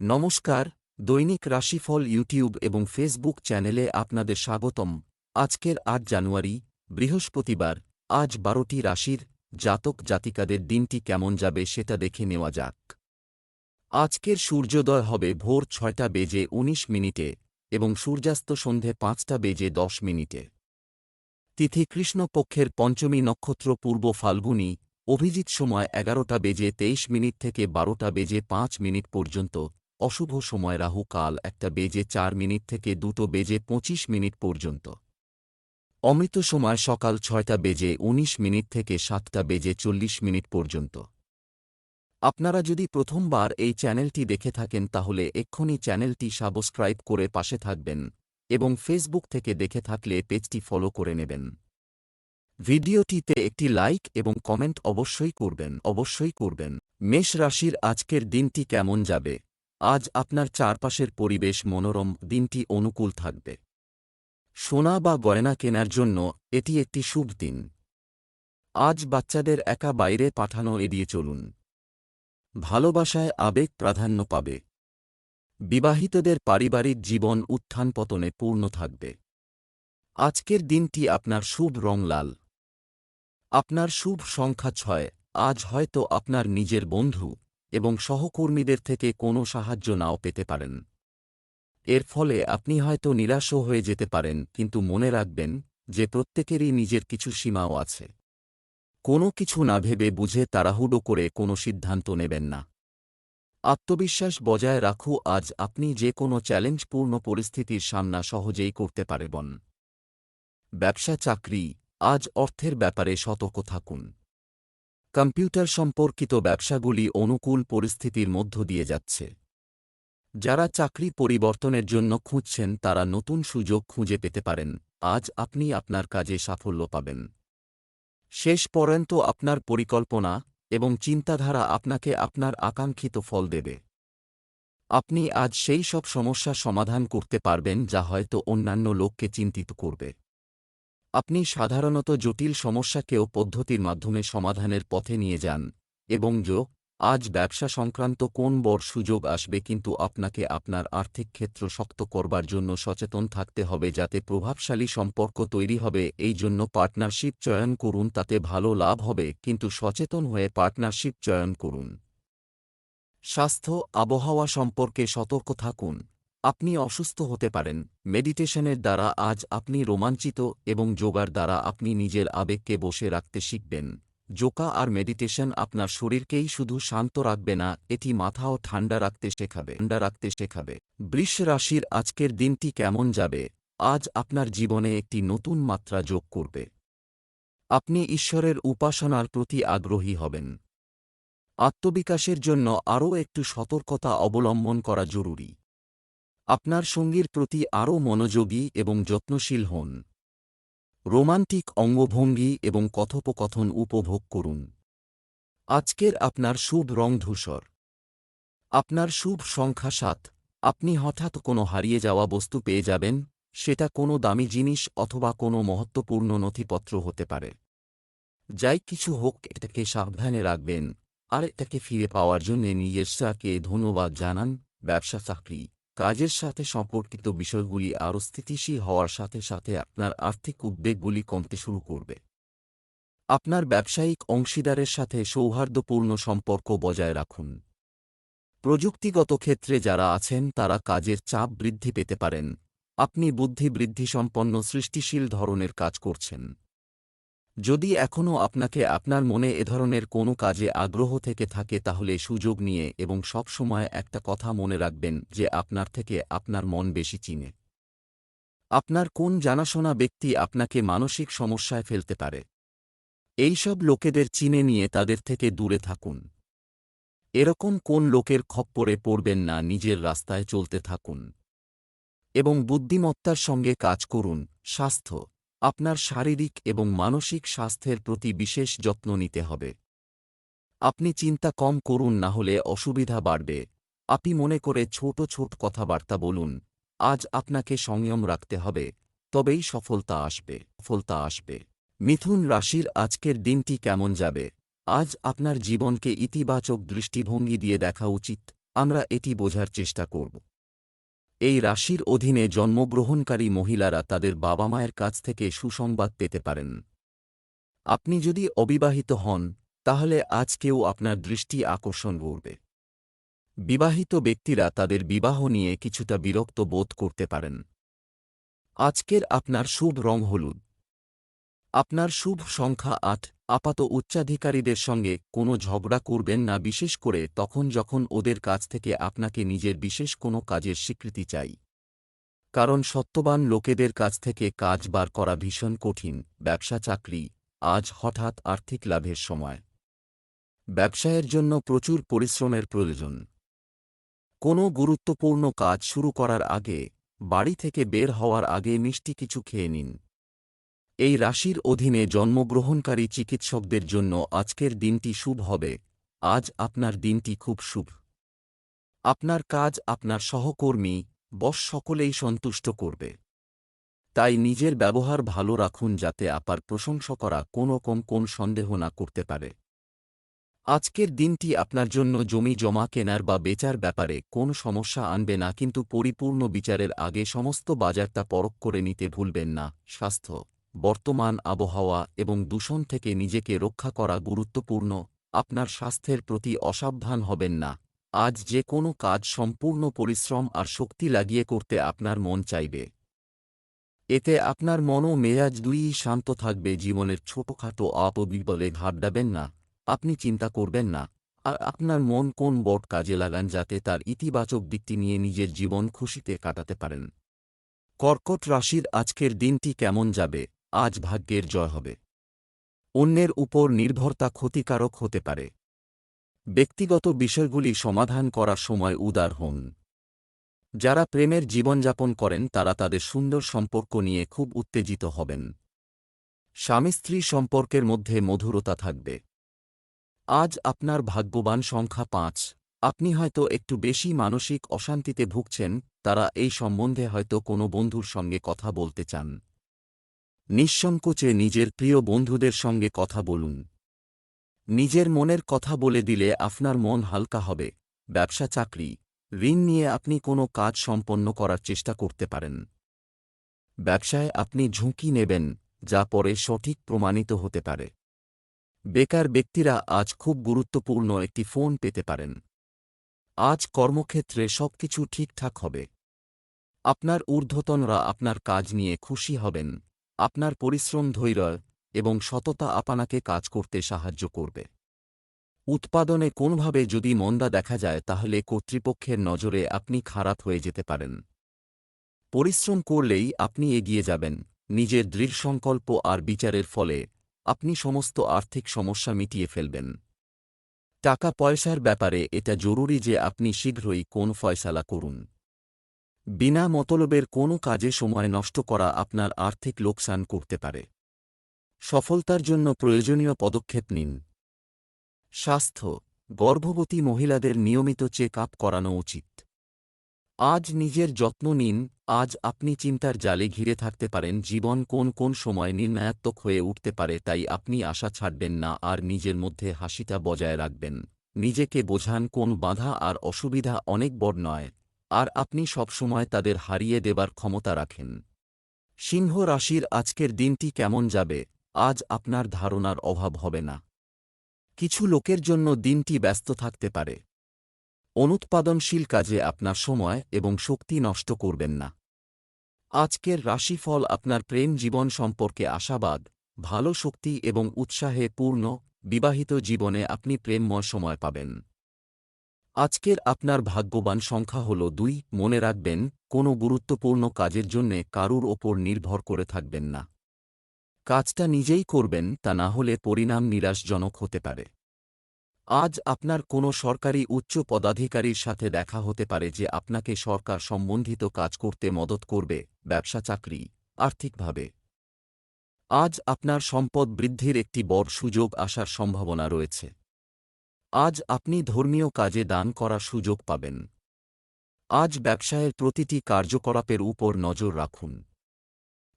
নমস্কার, দৈনিক রাশিফল ইউটিউব এবং ফেসবুক চ্যানেলে আপনাদের স্বাগতম। আজকের আট জানুয়ারি, বৃহস্পতিবার, আজ বারোটি রাশির জাতক জাতিকাদের দিনটি কেমন যাবে সেটা দেখে নেওয়া যাক। আজকের সূর্যোদয় হবে ভোর ছয়টা বেজে ১৯ মিনিটে এবং সূর্যাস্ত সন্ধে পাঁচটা বেজে দশ মিনিটে। তিথি কৃষ্ণপক্ষের পঞ্চমী নক্ষত্র পূর্ব ফাল্গুনী, অভিজিৎ সময় এগারোটা বেজে তেইশ মিনিট থেকে বারোটা বেজে পাঁচ মিনিট পর্যন্ত অশুভ সময় রাহু কাল একটা বেজে চার মিনিট থেকে দুটো বেজে পঁচিশ মিনিট পর্যন্ত। অমৃত সময় সকাল ছয়টা বেজে ১৯ মিনিট থেকে সাতটা বেজে চল্লিশ মিনিট পর্যন্ত। আপনারা যদি প্রথমবার এই চ্যানেলটি দেখে থাকেন তাহলে এক্ষুনি চ্যানেলটি সাবস্ক্রাইব করে পাশে থাকবেন এবং ফেসবুক থেকে দেখে থাকলে পেজটি ফলো করে নেবেন। ভিডিওটিতে একটি লাইক এবং কমেন্ট অবশ্যই করবেন অবশ্যই করবেন। মেষ রাশির আজকের দিনটি কেমন যাবে? আজ আপনার চারপাশের পরিবেশ মনোরম, দিনটি অনুকূল থাকবে। সোনা বা গয়না কেনার জন্য এটি একটি শুভ দিন। আজ বাচ্চাদের একা বাইরে পাঠানো এড়িয়ে চলুন। ভালোবাসায় আবেগ প্রাধান্য পাবে। বিবাহিতদের পারিবারিক জীবন উত্থান পতনে পূর্ণ থাকবে। আজকের দিনটি আপনার শুভ রং লাল। আপনার শুভ সংখ্যা ছয়, আজ হয়তো আপনার নিজের বন্ধু। এবং সহকর্মীদের থেকে কোনো সাহায্য নাও পেতে পারেন। এর ফলে আপনি হয়তো নিরাশও হয়ে যেতে পারেন, কিন্তু মনে রাখবেন যে প্রত্যেকেরই নিজের কিছু সীমাও আছে। কোনো কিছু না ভেবে বুঝে তাড়াহুড়ো করে কোনো সিদ্ধান্ত নেবেন না। আত্মবিশ্বাস বজায় রাখু আজ আপনি যে কোনো চ্যালেঞ্জপূর্ণ পরিস্থিতির সামনা সহজেই করতে পারবেন। ব্যবসা চাকরি আজ অর্থের ব্যাপারে সতর্ক থাকুন। কম্পিউটার সম্পর্কিত ব্যবসাগুলি অনুকূল পরিস্থিতির মধ্য দিয়ে যাচ্ছে। যারা চাকরি পরিবর্তনের জন্য খুঁজছেন, তারা নতুন সুযোগ খুঁজে পেতে পারেন। আজ আপনি আপনার কাজে সাফল্য পাবেন। শেষ পর্যন্ত আপনার পরিকল্পনা এবং চিন্তাধারা আপনাকে আপনার আকাঙ্ক্ষিত ফল দেবে। আপনি আজ সেই সব সমস্যা সমাধান করতে পারবেন, যা হয়তো অন্যান্য লোককে চিন্তিত করবে। আপনি সাধারণত জটিল সমস্যাকেও পদ্ধতির মাধ্যমে সমাধানের পথে নিয়ে যান, এবং যো, আজ ব্যবসা সংক্রান্ত কোন বড় সুযোগ আসবে কিন্তু আপনাকে আপনার আর্থিক ক্ষেত্র শক্ত করবার জন্য সচেতন থাকতে হবে যাতে প্রভাবশালী সম্পর্ক তৈরি হবে, এই জন্য পার্টনারশিপ চয়ন করুন তাতে ভালো লাভ হবে, কিন্তু সচেতন হয়ে পার্টনারশিপ চয়ন করুন। স্বাস্থ্য, আবহাওয়া সম্পর্কে সতর্ক থাকুন। আপনি অসুস্থ হতে পারেন। মেডিটেশনের দ্বারা আজ আপনি রোমাঞ্চিত এবং যোগার দ্বারা আপনি নিজের আবেগকে বসে রাখতে শিখবেন। যোকা আর মেডিটেশন আপনার শরীরকেই শুধু শান্ত রাখবে না, এটি মাথাও ঠান্ডা রাখতে শেখাবে। ঠান্ডা রাখতে শেখাবে। বৃষ রাশির আজকের দিনটি কেমন যাবে? আজ আপনার জীবনে একটি নতুন মাত্রা যোগ করবে। আপনি ঈশ্বরের উপাসনার প্রতি আগ্রহী হবেন। আত্মবিকাশের জন্য আরও একটু সতর্কতা অবলম্বন করা জরুরি। আপনার সঙ্গীর প্রতি আরও মনোযোগী এবং যত্নশীল হন। রোমান্টিক অঙ্গভঙ্গি এবং কথোপকথন উপভোগ করুন। আজকের আপনার শুভ রং ধূসর। আপনার শুভ সংখ্যা সাত। আপনি হঠাৎ কোনো হারিয়ে যাওয়া বস্তু পেয়ে যাবেন, সেটা কোনো দামি জিনিস অথবা কোনো মহত্বপূর্ণ নথিপত্র হতে পারে। যাই কিছু হোক, এটাকে সাবধানে রাখবেন। আর এটাকে ফিরে পাওয়ার জন্য নিজের সাকে ধন্যবাদ জানান, ব্যবসা চাকরি। কাজের সাথে সম্পর্কিত বিষয়গুলি আরও স্থিতিশীল হওয়ার সাথে সাথে আপনার আর্থিক উদ্বেগগুলি কমতে শুরু করবে। আপনার ব্যবসায়িক অংশীদারের সাথে সৌহার্দ্যপূর্ণ সম্পর্ক বজায় রাখুন। প্রযুক্তিগত ক্ষেত্রে যারা আছেন, তারা কাজের চাপ বৃদ্ধি পেতে পারেন। আপনি বুদ্ধি বৃদ্ধিসম্পন্ন সৃষ্টিশীল ধরনের কাজ করছেন। যদি এখনও আপনাকে আপনার মনে এ ধরনের কোনো কাজে আগ্রহ থেকে থাকে তাহলে সুযোগ নিয়ে এবং সব সময় একটা কথা মনে রাখবেন যে আপনার থেকে আপনার মন বেশি চিনে। আপনার কোন জানাশোনা ব্যক্তি আপনাকে মানসিক সমস্যায় ফেলতে পারে? এইসব লোকেদের চিনে নিয়ে তাদের থেকে দূরে থাকুন। এরকম কোন লোকের খপ্পরে পড়বেন না নিজের রাস্তায় চলতে থাকুন। এবং বুদ্ধিমত্তার সঙ্গে কাজ করুন, স্বাস্থ্য আপনার শারীরিক এবং মানসিক স্বাস্থ্যের প্রতি বিশেষ যত্ন নিতে হবে। আপনি চিন্তা কম করুন না হলে অসুবিধা বাড়বে। আপনি মনে করে ছোট ছোট কথাবার্তা বলুন, আজ আপনাকে সংযম রাখতে হবে, তবেই সফলতা আসবে সফলতা আসবে। মিথুন রাশির আজকের দিনটি কেমন যাবে? আজ আপনার জীবনকে ইতিবাচক দৃষ্টিভঙ্গি দিয়ে দেখা উচিত। আমরা এটি বোঝার চেষ্টা করব। এই রাশির অধীনে জন্মগ্রহণকারী মহিলারা তাদের বাবা মায়ের কাছ থেকে সুসংবাদ পেতে পারেন। আপনি যদি অবিবাহিত হন, তাহলে আজ কেউ আপনার দৃষ্টি আকর্ষণ করবে। বিবাহিত ব্যক্তিরা তাদের বিবাহ নিয়ে কিছুটা বিরক্ত বোধ করতে পারেন। আজকের আপনার শুভ রং হলুদ। আপনার শুভ সংখ্যা আট। আপাত উচ্চাধিকারীদের সঙ্গে কোনো ঝগড়া করবেন না, বিশেষ করে তখন যখন ওদের কাছ থেকে আপনাকে নিজের বিশেষ কোনো কাজের স্বীকৃতি চাই। কারণ সত্যবান লোকেদের কাছ থেকে কাজ বার করা ভীষণ কঠিন। ব্যবসা চাকরি, আজ হঠাৎ আর্থিক লাভের সময়। ব্যবসায়ের জন্য প্রচুর পরিশ্রমের প্রয়োজন। কোনো গুরুত্বপূর্ণ কাজ শুরু করার আগে, বাড়ি থেকে বের হওয়ার আগে মিষ্টি কিছু খেয়ে নিন। এই রাশির অধীনে জন্মগ্রহণকারী চিকিৎসকদের জন্য আজকের দিনটি শুভ হবে। আজ আপনার দিনটি খুব শুভ। আপনার কাজ, আপনার সহকর্মী, বস সকলেই সন্তুষ্ট করবে। তাই নিজের ব্যবহার ভালো রাখুন যাতে আপার প্রশংসা করা কোনোকম কোন সন্দেহ না করতে পারে। আজকের দিনটি আপনার জন্য জমি জমা কেনার বা বেচার ব্যাপারে কোন সমস্যা আনবে না, কিন্তু পরিপূর্ণ বিচারের আগে সমস্ত বাজারটা পরখ করে নিতে ভুলবেন না। স্বাস্থ্য বর্তমান আবহাওয়া এবং দূষণ থেকে নিজেকে রক্ষা করা গুরুত্বপূর্ণ, আপনার স্বাস্থ্যের প্রতি অসাবধান হবেন না। আজ যে কোনো কাজ সম্পূর্ণ পরিশ্রম আর শক্তি লাগিয়ে করতে আপনার মন চাইবে। এতে আপনার মন ও মেজাজ দুইই শান্ত থাকবে, জীবনের ছোটখাটো অপবিবলে ঘাটডাবেন না, আপনি চিন্তা করবেন না। আর আপনার মন কোন বট কাজে লাগান যাতে তার ইতিবাচক দিকটি নিয়ে নিজের জীবন খুশিতে কাটাতে পারেন। কর্কট রাশির আজকের দিনটি কেমন যাবে? আজ ভাগ্যের জয় হবে। অন্যের উপর নির্ভরতা ক্ষতিকারক হতে পারে। ব্যক্তিগত বিষয়গুলি সমাধান করার সময় উদার হন। যারা প্রেমের জীবনযাপন করেন, তারা তাদের সুন্দর সম্পর্ক নিয়ে খুব উত্তেজিত হবেন। স্বামী স্ত্রী সম্পর্কের মধ্যে মধুরতা থাকবে। আজ আপনার ভাগ্যবান সংখ্যা পাঁচ। আপনি হয়তো একটু বেশি মানসিক অশান্তিতে ভুগছেন, তারা এই সম্বন্ধে হয়তো কোনো বন্ধুর সঙ্গে কথা বলতে চান। নিঃসংকোচে নিজের প্রিয় বন্ধুদের সঙ্গে কথা বলুন। নিজের মনের কথা বলে দিলে আপনার মন হালকা হবে। ব্যবসা, চাকরি, ঋণ নিয়ে আপনি কোনো কাজ সম্পন্ন করার চেষ্টা করতে পারেন। ব্যবসায় আপনি ঝুঁকি নেবেন, যা পরে সঠিক প্রমাণিত হতে পারে। বেকার ব্যক্তিরা আজ খুব গুরুত্বপূর্ণ একটি ফোন পেতে পারেন। আজ কর্মক্ষেত্রে সবকিছু ঠিকঠাক হবে। আপনার ঊর্ধ্বতনরা আপনার কাজ নিয়ে খুশি হবেন। আপনার পরিশ্রম ধৈর্য এবং সততা আপনাকে কাজ করতে সাহায্য করবে। উৎপাদনে কোনভাবে যদি মন্দা দেখা যায়, তাহলে কর্তৃপক্ষের নজরে আপনি খারাপ হয়ে যেতে পারেন। পরিশ্রম করলেই আপনি এগিয়ে যাবেন, নিজের দৃঢ় সংকল্প আর বিচারের ফলে আপনি সমস্ত আর্থিক সমস্যা মিটিয়ে ফেলবেন। টাকা পয়সার ব্যাপারে এটা জরুরি যে আপনি শীঘ্রই কোন ফয়সালা করুন। বিনা মতলবের কোনো কাজে সময় নষ্ট করা আপনার আর্থিক লোকসান করতে পারে। সফলতার জন্য প্রয়োজনীয় পদক্ষেপ নিন। স্বাস্থ্য, গর্ভবতী মহিলাদের নিয়মিত চেক আপ করানো উচিত। আজ নিজের যত্ন নিন, আজ আপনি চিন্তার জালে ঘিরে থাকতে পারেন, জীবন কোন কোন সময় নির্ণায়াত্মক হয়ে উঠতে পারে তাই আপনি আশা ছাড়বেন না আর নিজের মধ্যে হাসিটা বজায় রাখবেন। নিজেকে বোঝান কোন বাধা আর অসুবিধা অনেক বড় নয়। আর আপনি সবসময় তাদের হারিয়ে দেবার ক্ষমতা রাখেন। সিংহ রাশির আজকের দিনটি কেমন যাবে, আজ আপনার ধারণার অভাব হবে না। কিছু লোকের জন্য দিনটি ব্যস্ত থাকতে পারে। অনুৎপাদনশীল কাজে আপনার সময় এবং শক্তি নষ্ট করবেন না। আজকের রাশিফল আপনার প্রেম জীবন সম্পর্কে আশাবাদ, ভালো শক্তি এবং উৎসাহে পূর্ণ, বিবাহিত জীবনে আপনি প্রেমময় সময় পাবেন। আজকের আপনার ভাগ্যবান সংখ্যা হল দুই। মনে রাখবেন, কোনো গুরুত্বপূর্ণ কাজের জন্যে কারুর ওপর নির্ভর করে থাকবেন না। কাজটা নিজেই করবেন, তা না হলে পরিণাম নিরাশজনক হতে পারে। আজ আপনার কোনো সরকারি উচ্চ পদাধিকারীর সাথে দেখা হতে পারে যে আপনাকে সরকার সম্বন্ধিত কাজ করতে মদত করবে, ব্যবসা, চাকরি, আর্থিকভাবে। আজ আপনার সম্পদ বৃদ্ধির একটি বড় সুযোগ আসার সম্ভাবনা রয়েছে। আজ আপনি ধর্মীয় কাজে দান করার সুযোগ পাবেন। আজ ব্যবসায়ের প্রতিটি কার্যকলাপের উপর নজর রাখুন।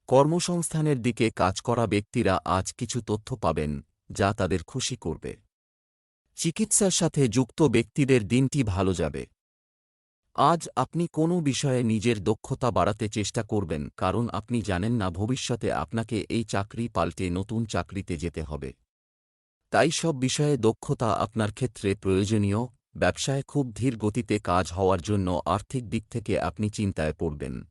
কর্মসংস্থানের দিকে কাজ করা ব্যক্তিরা আজ কিছু তথ্য পাবেন, যা তাদের খুশি করবে। চিকিৎসার সাথে যুক্ত ব্যক্তিদের দিনটি ভালো যাবে। আজ আপনি কোনো বিষয়ে নিজের দক্ষতা বাড়াতে চেষ্টা করবেন, কারণ আপনি জানেন না ভবিষ্যতে আপনাকে এই চাকরি পাল্টে নতুন চাকরিতে যেতে হবে। তাই সব বিষয়ে দক্ষতা আপনার ক্ষেত্রে প্রয়োজনীয়, ব্যবসায় খুব ধীর গতিতে কাজ হওয়ার জন্য আর্থিক দিক থেকে আপনি চিন্তায় পড়বেন।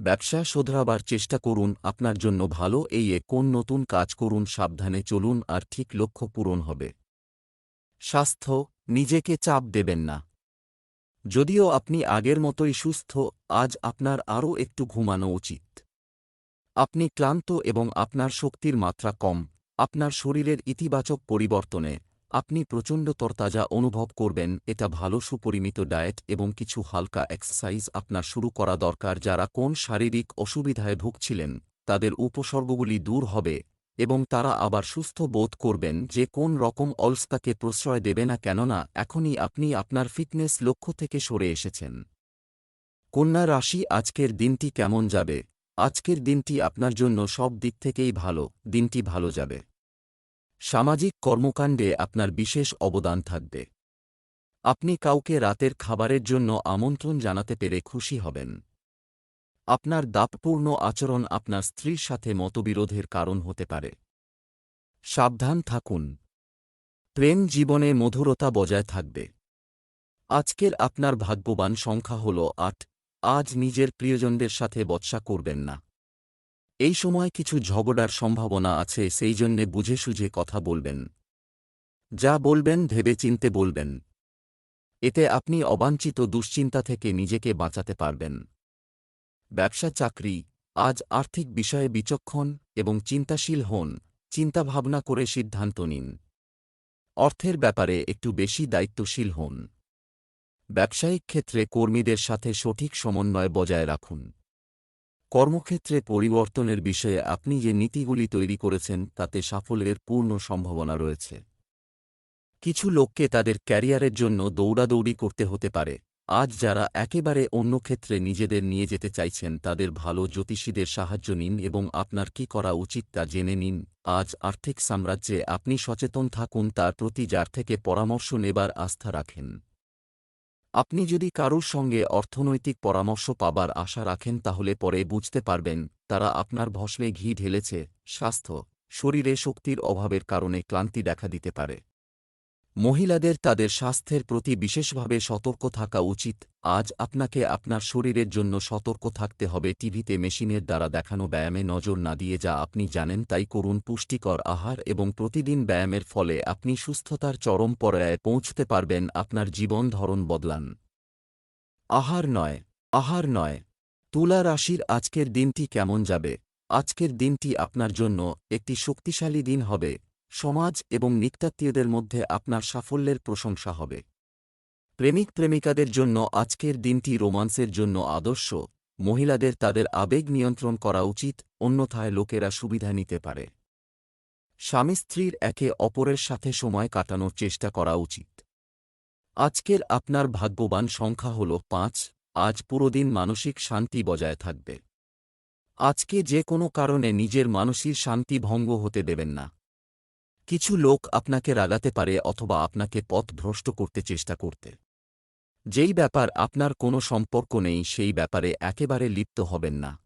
ব্যবসা শোধরাবার চেষ্টা করুন, আপনার জন্য ভালো, এই এ কোন নতুন কাজ করুন, সাবধানে চলুন, আর ঠিক লক্ষ্য পূরণ হবে। স্বাস্থ্য, নিজেকে চাপ দেবেন না। যদিও আপনি আগের মতোই সুস্থ, আজ আপনার আরও একটু ঘুমানো উচিত। আপনি ক্লান্ত এবং আপনার শক্তির মাত্রা কম। আপনার শরীরের ইতিবাচক পরিবর্তনে আপনি প্রচণ্ড তরতাজা অনুভব করবেন, এটা ভালো সুপরিমিত ডায়েট এবং কিছু হালকা এক্সারসাইজ আপনার শুরু করা দরকার যারা কোন শারীরিক অসুবিধায় ভুগছিলেন, তাদের উপসর্গগুলি দূর হবে এবং তারা আবার সুস্থ বোধ করবেন যে কোন রকম অলস্তাকে প্রশ্রয় দেবে না কেননা এখনই আপনি আপনার ফিটনেস লক্ষ্য থেকে সরে এসেছেন। কন্যা রাশি, আজকের দিনটি কেমন যাবে? আজকের দিনটি আপনার জন্য সব দিক থেকেই ভালো, দিনটি ভালো যাবে। সামাজিক কর্মকাণ্ডে আপনার বিশেষ অবদান থাকবে। আপনি কাউকে রাতের খাবারের জন্য আমন্ত্রণ জানাতে পেরে খুশি হবেন। আপনার দাপপূর্ণ আচরণ আপনার স্ত্রীর সাথে মতবিরোধের কারণ হতে পারে। সাবধান থাকুন। প্রেম জীবনে মধুরতা বজায় থাকবে। আজকের আপনার ভাগ্যবান সংখ্যা হল আট। আজ নিজের প্রিয়জনদের সাথে বৎসা করবেন না। এই সময় কিছু ঝগড়ার সম্ভাবনা আছে, সেই জন্যে বুঝে সুঝে কথা বলবেন। যা বলবেন ভেবে চিনতে বলবেন। এতে আপনি অবাঞ্ছিত দুশ্চিন্তা থেকে নিজেকে বাঁচাতে পারবেন। ব্যবসা, চাকরি, আজ আর্থিক বিষয়ে বিচক্ষণ এবং চিন্তাশীল হন, চিন্তাভাবনা করে সিদ্ধান্ত নিন। অর্থের ব্যাপারে একটু বেশি দায়িত্বশীল হন। ব্যবসায়িক ক্ষেত্রে কর্মীদের সাথে সঠিক সমন্বয় বজায় রাখুন। কর্মক্ষেত্রে পরিবর্তনের বিষয়ে আপনি যে নীতিগুলি তৈরি করেছেন, তাতে সাফল্যের পূর্ণ সম্ভাবনা রয়েছে। কিছু লোককে তাদের ক্যারিয়ারের জন্য দৌড়াদৌড়ি করতে হতে পারে। আজ যারা একেবারে অন্য ক্ষেত্রে নিজেদের নিয়ে যেতে চাইছেন, তাদের ভালো জ্যোতিষীদের সাহায্য নিন এবং আপনার কি করা উচিত তা জেনে নিন। আজ আর্থিক সাম্রাজ্যে আপনি সচেতন থাকুন, তার প্রতি যার থেকে পরামর্শ নেবার আস্থা রাখেন। আপনি যদি কারুর সঙ্গে অর্থনৈতিক পরামর্শ পাবার আশা রাখেন তাহলে পরে বুঝতে পারবেন, তারা আপনার ভস্মে ঘি ঢেলেছে, স্বাস্থ্য, শরীরে শক্তির অভাবের কারণে ক্লান্তি দেখা দিতে পারে। মহিলাদের তাদের স্বাস্থ্যের প্রতি বিশেষভাবে সতর্ক থাকা উচিত। আজ আপনাকে আপনার শরীরের জন্য সতর্ক থাকতে হবে। টিভিতে মেশিনের দ্বারা দেখানো ব্যায়ামে নজর না দিয়ে যা আপনি জানেন তাই করুন পুষ্টিকর আহার এবং প্রতিদিন ব্যায়ামের ফলে আপনি সুস্থতার চরম পর্যায়ে পৌঁছতে পারবেন, আপনার জীবন ধরন বদলান। আহার নয় আহার নয়। তুলা রাশির আজকের দিনটি কেমন যাবে? আজকের দিনটি আপনার জন্য একটি শক্তিশালী দিন হবে। সমাজ এবং নিত্যাত্মীয়দের মধ্যে আপনার সাফল্যের প্রশংসা হবে। প্রেমিক প্রেমিকাদের জন্য আজকের দিনটি রোমান্সের জন্য আদর্শ। মহিলাদের তাদের আবেগ নিয়ন্ত্রণ করা উচিত, অন্যথায় লোকেরা সুবিধা নিতে পারে। স্বামী স্ত্রীর একে অপরের সাথে সময় কাটানোর চেষ্টা করা উচিত। আজকের আপনার ভাগ্যবান সংখ্যা হল পাঁচ, আজ পুরোদিন মানসিক শান্তি বজায় থাকবে। আজকে যে কোনো কারণে নিজের মানসিক শান্তি ভঙ্গ হতে দেবেন না। কিছু লোক আপনাকে রাগাতে পারে অথবা আপনাকে পথ ভ্রষ্ট করতে চেষ্টা করতে। যেই ব্যাপার আপনার কোনো সম্পর্ক নেই, সেই ব্যাপারে একেবারে লিপ্ত হবেন না।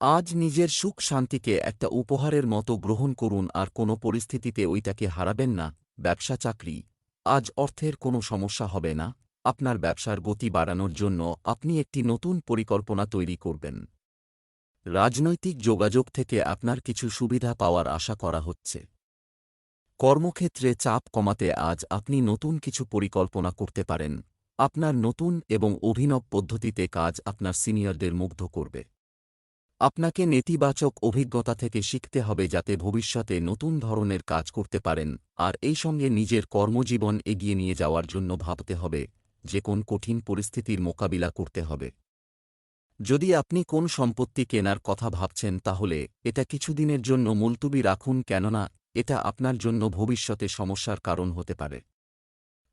আজ নিজের সুখ শান্তিকে একটা উপহারের মতো গ্রহণ করুন আর কোনো পরিস্থিতিতে ওইটাকে হারাবেন না। ব্যবসা চাকরি। আজ অর্থের কোনো সমস্যা হবে না। আপনার ব্যবসার গতি বাড়ানোর জন্য আপনি একটি নতুন পরিকল্পনা তৈরি করবেন। রাজনৈতিক যোগাযোগ থেকে আপনার কিছু সুবিধা পাওয়ার আশা করা হচ্ছে। কর্মক্ষেত্রে চাপ কমাতে আজ আপনি নতুন কিছু পরিকল্পনা করতে পারেন। আপনার নতুন এবং অভিনব পদ্ধতিতে কাজ আপনার সিনিয়রদের মুগ্ধ করবে। আপনাকে নেতিবাচক অভিজ্ঞতা থেকে শিখতে হবে যাতে ভবিষ্যতে নতুন ধরনের কাজ করতে পারেন, আর এই সঙ্গে নিজের কর্মজীবন এগিয়ে নিয়ে যাওয়ার জন্য ভাবতে হবে, যে কোন কঠিন পরিস্থিতির মোকাবিলা করতে হবে। যদি আপনি কোন সম্পত্তি কেনার কথা ভাবছেন তাহলে এটা কিছুদিনের জন্য মুলতুবি রাখুন কেননা এটা আপনার জন্য ভবিষ্যতে সমস্যার কারণ হতে পারে।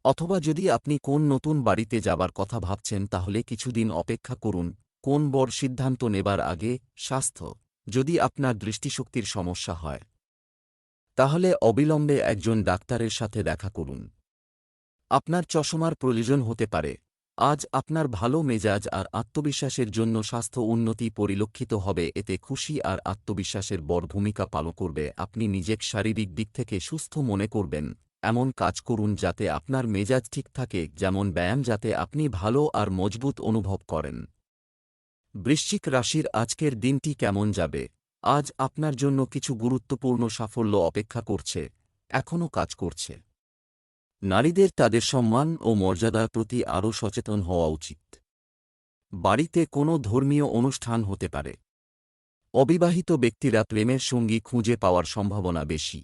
অথবা যদি আপনি কোন নতুন বাড়িতে যাবার কথা ভাবছেন, তাহলে কিছুদিন অপেক্ষা করুন, কোন বড় সিদ্ধান্ত নেবার আগে স্বাস্থ্য, যদি আপনার দৃষ্টিশক্তির সমস্যা হয়। তাহলে অবিলম্বে একজন ডাক্তারের সাথে দেখা করুন। আপনার চশমার প্রয়োজন হতে পারে। আজ আপনার ভালো মেজাজ আর আত্মবিশ্বাসের জন্য স্বাস্থ্য উন্নতি পরিলক্ষিত হবে, এতে খুশি আর আত্মবিশ্বাসের বড় ভূমিকা পালন করবে, আপনি নিজেক শারীরিক দিক থেকে সুস্থ মনে করবেন। এমন কাজ করুন যাতে আপনার মেজাজ ঠিক থাকে, যেমন ব্যায়াম যাতে আপনি ভালো আর মজবুত অনুভব করেন। বৃশ্চিক রাশির আজকের দিনটি কেমন যাবে? আজ আপনার জন্য কিছু গুরুত্বপূর্ণ সাফল্য অপেক্ষা করছে, এখনও কাজ করছে। নারীদের তাদের সম্মান ও মর্যাদার প্রতি আরও সচেতন হওয়া উচিত। বাড়িতে কোনো ধর্মীয় অনুষ্ঠান হতে পারে। অবিবাহিত ব্যক্তিরা প্রেমের সঙ্গী খুঁজে পাওয়ার সম্ভাবনা বেশি।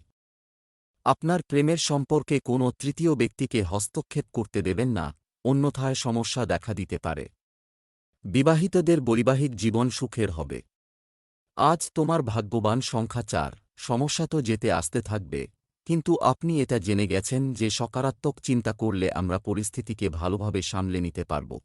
আপনার প্রেমের সম্পর্কে কোনো তৃতীয় ব্যক্তিকে হস্তক্ষেপ করতে দেবেন না, অন্যথায় সমস্যা দেখা দিতে পারে। বিবাহিতদের বৈবাহিক জীবন সুখের হবে। আজ তোমার ভাগ্যবান সংখ্যা চার, সমস্যা তো যেতে আসতে থাকবে। কিন্তু আপনি এটা জেনে গেছেন যে সকারাত্মক চিন্তা করলে আমরা পরিস্থিতিকে ভালোভাবে সামলে নিতে পারব।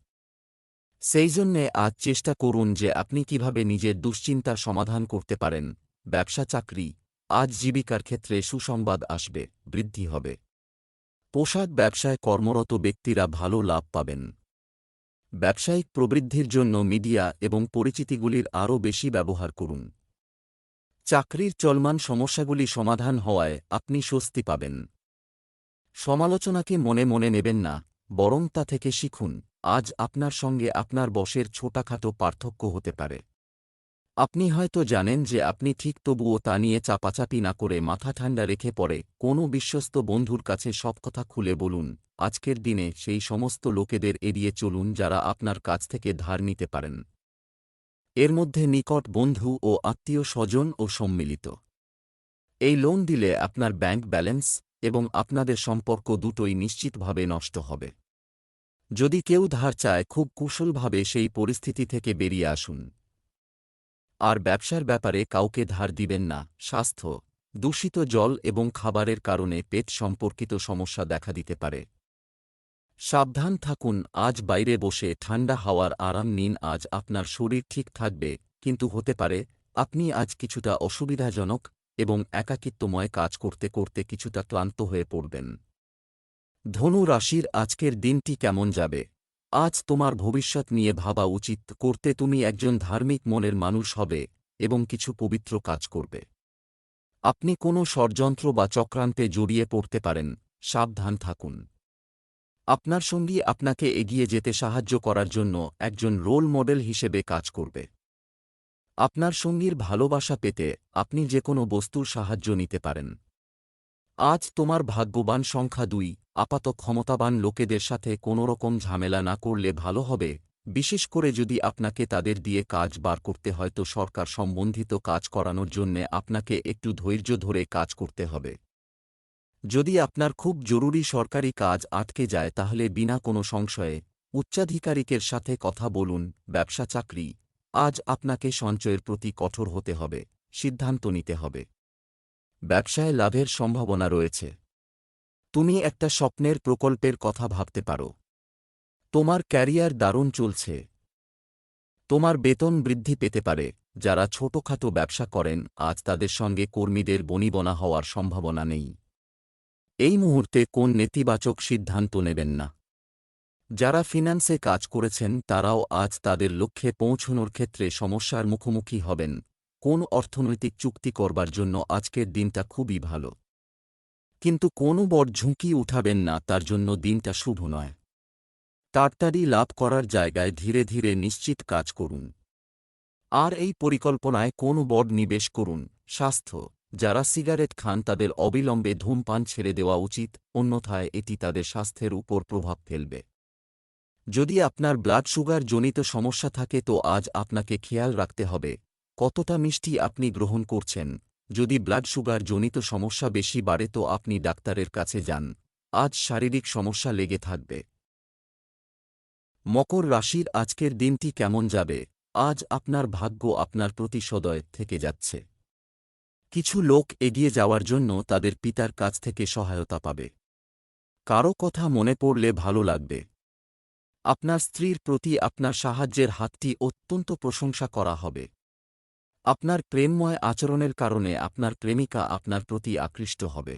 সেই জন্যে আজ চেষ্টা করুন যে আপনি কীভাবে নিজের দুশ্চিন্তার সমাধান করতে পারেন। ব্যবসা চাকরি, আজ জীবিকার ক্ষেত্রে সুসংবাদ আসবে, বৃদ্ধি হবে। পোশাক ব্যবসায় কর্মরত ব্যক্তিরা ভালো লাভ পাবেন। ব্যবসায়িক প্রবৃদ্ধির জন্য মিডিয়া এবং পরিচিতিগুলির আরও বেশি ব্যবহার করুন। চাকরির চলমান সমস্যাগুলি সমাধান হওয়ায় আপনি স্বস্তি পাবেন। সমালোচনাকে মনে মনে নেবেন না, বরং তা থেকে শিখুন, আজ আপনার সঙ্গে আপনার বসের ছোটাখাটো পার্থক্য হতে পারে। আপনি হয়তো জানেন যে আপনি ঠিক তবুও তা নিয়ে চাপাচাপি না করে মাথা ঠান্ডা রেখে পড়ে কোনো বিশ্বস্ত বন্ধুর কাছে সব কথা খুলে বলুন, আজকের দিনে সেই সমস্ত লোকেদের এড়িয়ে চলুন যারা আপনার কাছ থেকে ধার নিতে পারেন। এর মধ্যে নিকট বন্ধু ও আত্মীয় স্বজন ও সম্মিলিত। এই লোন দিলে আপনার ব্যাংক ব্যালেন্স এবং আপনাদের সম্পর্ক দুটোই নিশ্চিতভাবে নষ্ট হবে। যদি কেউ ধার চায়, খুব কুশলভাবে সেই পরিস্থিতি থেকে বেরিয়ে আসুন। আর ব্যবসার ব্যাপারে কাউকে ধার দিবেন না। স্বাস্থ্য, দূষিত জল এবং খাবারের কারণে পেট সম্পর্কিত সমস্যা দেখা দিতে পারে। সাবধান থাকুন, আজ বাইরে বসে ঠান্ডা হাওয়ার আরাম নিন, আজ আপনার শরীর ঠিক থাকবে, কিন্তু হতে পারে, আপনি আজ কিছুটা অসুবিধাজনক এবং একাকিত্বময় কাজ করতে করতে কিছুটা ক্লান্ত হয়ে পড়বেন। ধনু রাশির আজকের দিনটি কেমন যাবে? আজ তোমার ভবিষ্যৎ নিয়ে ভাবা উচিত, করতে তুমি একজন ধার্মিক মনের মানুষ হবে এবং কিছু পবিত্র কাজ করবে। আপনি কোনো ষড়যন্ত্র বা চক্রান্তে জড়িয়ে পড়তে পারেন, সাবধান থাকুন। আপনার সঙ্গী আপনাকে এগিয়ে যেতে সাহায্য করার জন্য একজন রোল মডেল হিসেবে কাজ করবে। আপনার সঙ্গীর ভালোবাসা পেতে আপনি যে কোনো বস্তুর সাহায্য নিতে পারেন। আজ তোমার ভাগ্যবান সংখ্যা দুই, আপাত ক্ষমতাবান লোকেদের সাথে কোনোরকম ঝামেলা না করলে ভালো হবে, বিশেষ করে যদি আপনাকে তাদের দিয়ে কাজ বার করতে হয়তো সরকার সম্বন্ধিত কাজ করানোর জন্যে আপনাকে একটু ধৈর্য ধরে কাজ করতে হবে। যদি আপনার খুব জরুরি সরকারি কাজ আটকে যায় তাহলে বিনা কোনো সংশয়ে উচ্চাধিকারিকের সাথে কথা বলুন, ব্যবসা চাকরি। আজ আপনাকে সঞ্চয়ের প্রতি কঠোর হতে হবে, সিদ্ধান্ত নিতে হবে। ব্যবসায় লাভের সম্ভাবনা রয়েছে। তুমি একটা স্বপ্নের প্রকল্পের কথা ভাবতে পারো। তোমার ক্যারিয়ার দারুণ চলছে। তোমার বেতন বৃদ্ধি পেতে পারে। যারা ছোটখাটো ব্যবসা করেন, আজ তাদের সঙ্গে কর্মীদের বনিবনা হওয়ার সম্ভাবনা নেই। এই মুহূর্তে কোন নেতিবাচক সিদ্ধান্ত নেবেন না। যারা ফিন্যান্সে কাজ করেছেন, তারাও আজ তাদের লক্ষ্যে পৌঁছনোর ক্ষেত্রে সমস্যার মুখোমুখি হবেন। কোন অর্থনৈতিক চুক্তি করবার জন্য আজকের দিনটা খুবই ভালো। কিন্তু কোনো বড় ঝুঁকি উঠাবেন না, তার জন্য দিনটা শুভ নয়। তাড়াতাড়ি লাভ করার জায়গায় ধীরে ধীরে নিশ্চিত কাজ করুন। আর এই পরিকল্পনায় কোন বড় নিবেশ করুন। স্বাস্থ্য যারা সিগারেট খান তাদের অবিলম্বে ধূমপান ছেড়ে দেওয়া উচিত, অন্যথায় এটি তাদের স্বাস্থ্যের উপর প্রভাব ফেলবে। যদি আপনার ব্লাড সুগার জনিত সমস্যা থাকে তো আজ আপনাকে খেয়াল রাখতে হবে, কতটা মিষ্টি আপনি গ্রহণ করছেন। যদি ব্লাড সুগার জনিত সমস্যা বেশি বাড়ে তো আপনি ডাক্তারের কাছে যান, আজ শারীরিক সমস্যা লেগে থাকবে। মকর রাশির আজকের দিনটি কেমন যাবে? আজ আপনার ভাগ্য আপনার প্রতি সদয় থেকে যাচ্ছে। কিছু লোক এগিয়ে যাওয়ার জন্য তাদের পিতার কাছ থেকে সহায়তা পাবে। কারও কথা মনে পড়লে ভালো লাগবে। আপনার স্ত্রীর প্রতি আপনার সাহায্যের হাতটি অত্যন্ত প্রশংসা করা হবে। আপনার প্রেমময় আচরণের কারণে আপনার প্রেমিকা আপনার প্রতি আকৃষ্ট হবে।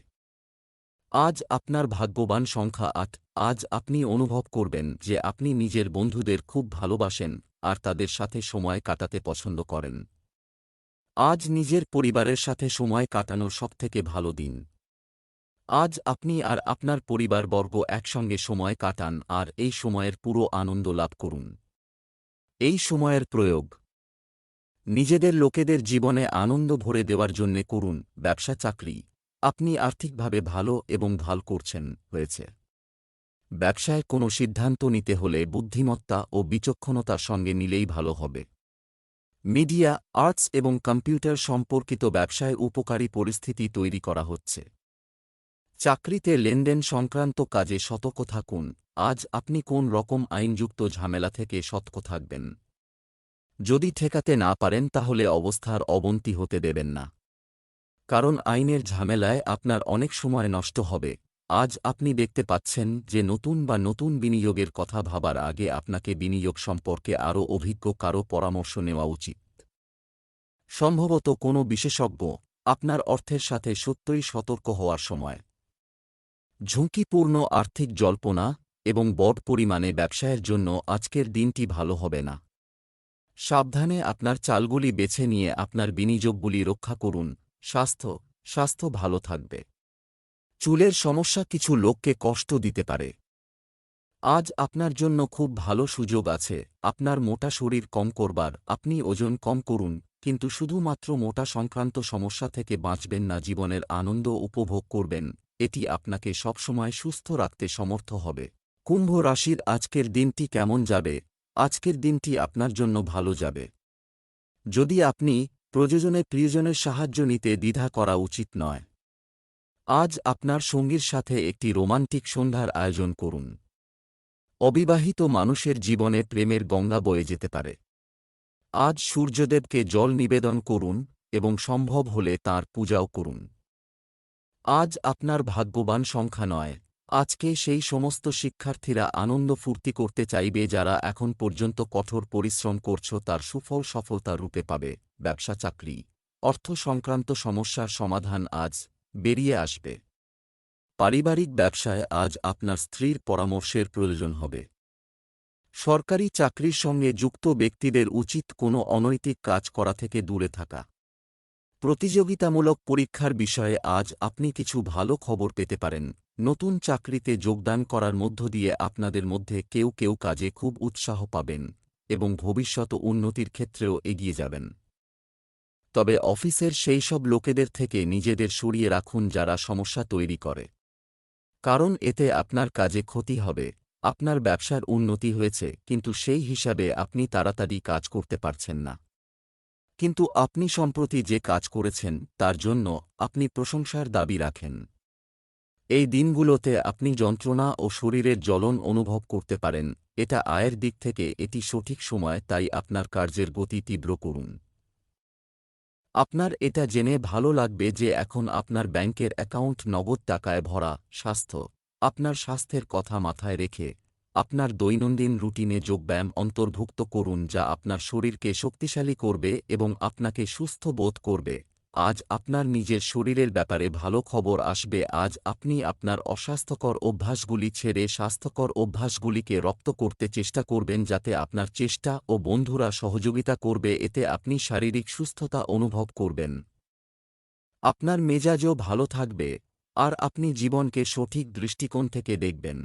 আজ আপনার ভাগ্যবান সংখ্যা আট, আজ আপনি অনুভব করবেন যে আপনি নিজের বন্ধুদের খুব ভালোবাসেন আর তাদের সাথে সময় কাটাতে পছন্দ করেন। আজ নিজের পরিবারের সাথে সময় কাটানোর সবথেকে ভালো দিন। আজ আপনি আর আপনার পরিবারবর্গ একসঙ্গে সময় কাটান আর এই সময়ের পুরো আনন্দ লাভ করুন। এই সময়ের প্রয়োগ। নিজেদের লোকেদের জীবনে আনন্দ ভরে দেওয়ার জন্যে করুন, ব্যবসা, চাকরি। আপনি আর্থিকভাবে ভালো এবং ভালো করছেন, হয়েছে। ব্যবসায় কোনো সিদ্ধান্ত নিতে হলে বুদ্ধিমত্তা ও বিচক্ষণতার সঙ্গে নিলেই ভালো হবে। মিডিয়া, আর্টস এবং কম্পিউটার সম্পর্কিত ব্যবসায় উপকারী পরিস্থিতি তৈরি করা হচ্ছে। চাকরিতে লেনদেন সংক্রান্ত কাজে সতর্ক থাকুন। আজ আপনি কোন রকম আইনযুক্ত ঝামেলা থেকে সতর্ক থাকবেন? যদি ঠেকাতে না পারেন, তাহলে অবস্থার অবনতি হতে দেবেন না। কারণ আইনের ঝামেলায় আপনার অনেক সময় নষ্ট হবে। আজ আপনি দেখতে পাচ্ছেন যে নতুন বা নতুন বিনিয়োগের কথা ভাবার আগে আপনাকে বিনিয়োগ সম্পর্কে আরও অভিজ্ঞ কারও পরামর্শ নেওয়া উচিত। সম্ভবত কোনো বিশেষজ্ঞ আপনার অর্থের সাথে সত্যই সতর্ক হওয়ার সময়। ঝুঁকিপূর্ণ আর্থিক জল্পনা এবং বড় পরিমাণে ব্যবসায়ের জন্য আজকের দিনটি ভালো হবে না। সাবধানে আপনার চালগুলি বেছে নিয়ে আপনার বিনিয়োগগুলি রক্ষা করুন। স্বাস্থ্য স্বাস্থ্য ভালো থাকবে। চুলের সমস্যা কিছু লোককে কষ্ট দিতে পারে। আজ আপনার জন্য খুব ভালো সুযোগ আছে। আপনার মোটা শরীর কম করবার, আপনি ওজন কম করুন, কিন্তু শুধুমাত্র মোটা সংক্রান্ত সমস্যা থেকে বাঁচবেন না, জীবনের আনন্দ উপভোগ করবেন। এটি আপনাকে সবসময় সুস্থ রাখতে সমর্থ হবে। কুম্ভ রাশির আজকের দিনটি কেমন যাবে? আজকের দিনটি আপনার জন্য ভালো যাবে। যদি আপনি প্রয়োজনে প্রিয়জনের সাহায্য নিতে দ্বিধা করা উচিত নয় আজ আপনার সঙ্গীর সাথে একটি রোমান্টিক সন্ধ্যার আয়োজন করুন। অবিবাহিত মানুষের জীবনে প্রেমের গঙ্গা বয়ে যেতে পারে। আজ সূর্যদেবকে জল নিবেদন করুন এবং সম্ভব হলে তার পূজাও করুন। আজ আপনার ভাগ্যবান সংখ্যা নয়। আজকে সেই সমস্ত শিক্ষার্থীরা আনন্দ ফুর্তি করতে চাইবে যারা এখন পর্যন্ত কঠোর পরিশ্রম করছ তার সুফল সফলতা রূপে পাবে। ব্যবসা চাকরি। অর্থ সংক্রান্ত সমস্যার সমাধান আজ বেরিয়ে আসবে। পারিবারিক ব্যবসায় আজ আপনার স্ত্রীর পরামর্শের প্রয়োজন হবে। সরকারি চাকরির সঙ্গে যুক্ত ব্যক্তিদের উচিত কোনো অনৈতিক কাজ করা থেকে দূরে থাকা। প্রতিযোগিতামূলক পরীক্ষার বিষয়ে আজ আপনি কিছু ভালো খবর পেতে পারেন। নতুন চাকরিতে যোগদান করার মধ্য দিয়ে আপনাদের মধ্যে কেউ কেউ কাজে খুব উৎসাহ পাবেন এবং ভবিষ্যৎ উন্নতির ক্ষেত্রেও এগিয়ে যাবেন। তবে অফিসের সেই সব লোকেদের থেকে নিজেদের সরিয়ে রাখুন যারা সমস্যা তৈরি করে। কারণ এতে আপনার কাজে ক্ষতি হবে, আপনার ব্যবসার উন্নতি হয়েছে, কিন্তু সেই হিসাবে আপনি তাড়াতাড়ি কাজ করতে পারছেন না। কিন্তু আপনি সম্প্রতি যে কাজ করেছেন, তার জন্য আপনি প্রশংসার দাবি রাখেন। এই দিনগুলোতে আপনি যন্ত্রণা ও শরীরের জ্বলন অনুভব করতে পারেন, এটা আয়ের দিক থেকে এটি সঠিক সময়, তাই আপনার কার্যের গতি তীব্র করুন। আপনার এটা জেনে ভালো লাগবে যে এখন আপনার ব্যাংকের অ্যাকাউন্ট নগদ টাকায় ভরা, স্বাস্থ্য। আপনার স্বাস্থ্যের কথা মাথায় রেখে আপনার দৈনন্দিন রুটিনে যোগব্যায়াম অন্তর্ভুক্ত করুন যা আপনার শরীরকে শক্তিশালী করবে এবং আপনাকে সুস্থ বোধ করবে। আজ আপনার নিজের শরীরের ব্যাপারে ভালো খবর আসবে। আজ আপনি আপনার অস্বাস্থ্যকর অভ্যাসগুলি ছেড়ে স্বাস্থ্যকর অভ্যাসগুলিকে রপ্ত করতে চেষ্টা করবেন যাতে আপনার চেষ্টা ও বন্ধুরা সহযোগিতা করবে, এতে আপনি শারীরিক সুস্থতা অনুভব করবেন। আপনার মেজাজও ভালো থাকবে, আর আপনি জীবনকে সঠিক দৃষ্টিকোণ থেকে দেখবেন।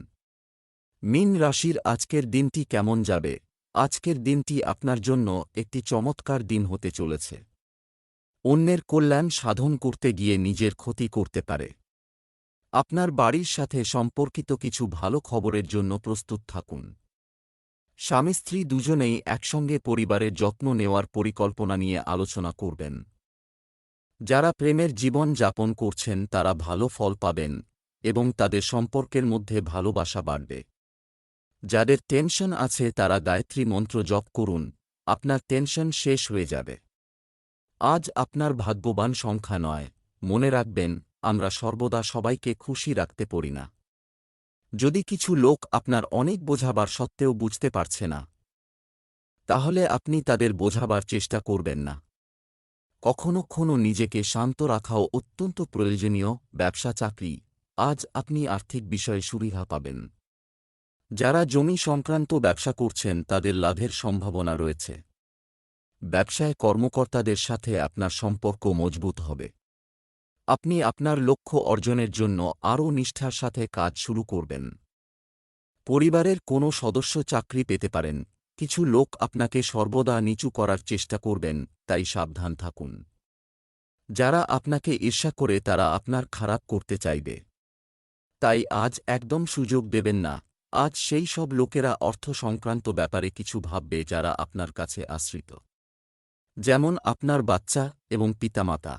মিন রাশির আজকের দিনটি কেমন যাবে? আজকের দিনটি আপনার জন্য একটি চমৎকার দিন হতে চলেছে। অন্যের কল্যাণ সাধন করতে গিয়ে নিজের ক্ষতি করতে পারে। আপনার বাড়ির সাথে সম্পর্কিত কিছু ভালো খবরের জন্য প্রস্তুত থাকুন। স্বামী স্ত্রী দুজনেই একসঙ্গে পরিবারের যত্ন নেওয়ার পরিকল্পনা নিয়ে আলোচনা করবেন। যারা প্রেমের জীবন যাপন করছেন, তারা ভালো ফল পাবেন এবং তাদের সম্পর্কের মধ্যে ভালোবাসা বাড়বে। যাদের টেনশন আছে, তারা গায়ত্রী মন্ত্র জপ করুন। আপনার টেনশন শেষ হয়ে যাবে। আজ আপনার ভাগ্যবান সংখ্যা নয়। মনে রাখবেন, আমরা সর্বদা সবাইকে খুশি রাখতে পারি না। যদি কিছু লোক আপনার অনেক বোঝাবার সত্ত্বেও বুঝতে পারছে না, তাহলে আপনি তাদের বোঝাবার চেষ্টা করবেন না। কখনো কখনো নিজেকে শান্ত রাখাও অত্যন্ত প্রয়োজনীয়, ব্যবসা, চাকরি। আজ আপনি আর্থিক বিষয়ে সুবিধা পাবেন। যারা জমি সংক্রান্ত ব্যবসা করছেন, তাদের লাভের সম্ভাবনা রয়েছে। ব্যবসায় কর্মকর্তাদের সাথে আপনার সম্পর্ক মজবুত হবে। আপনি আপনার লক্ষ্য অর্জনের জন্য আরও নিষ্ঠার সাথে কাজ শুরু করবেন। পরিবারের কোনো সদস্য চাকরি পেতে পারেন। কিছু লোক আপনাকে সর্বদা নিচু করার চেষ্টা করবেন, তাই সাবধান থাকুন। যারা আপনাকে ঈর্ষা করে তারা আপনার খারাপ করতে চাইবে। তাই আজ একদম সুযোগ দেবেন না। আজ সেই সব লোকেরা অর্থ সংক্রান্ত ব্যাপারে কিছু ভাববে যারা আপনার কাছে আশ্রিত। যেমন আপনার বাচ্চা এবং পিতামাতা।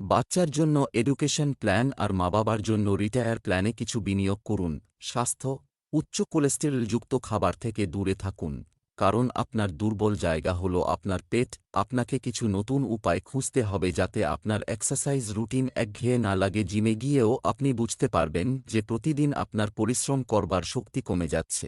বাচ্চার জন্য এডুকেশন প্ল্যান আর মা বাবার জন্য রিটায়ার প্ল্যানে কিছু বিনিয়োগ করুন। স্বাস্থ্য, উচ্চ কোলেস্টেরলযুক্ত খাবার থেকে দূরে থাকুন, কারণ আপনার দুর্বল জায়গা হল আপনার পেট। আপনাকে কিছু নতুন উপায় খুঁজতে হবে যাতে আপনার এক্সারসাইজ রুটিন একঘেয়ে না লাগে। জিমে গিয়েও আপনি বুঝতে পারবেন যে প্রতিদিন আপনার পরিশ্রম করবার শক্তি কমে যাচ্ছে।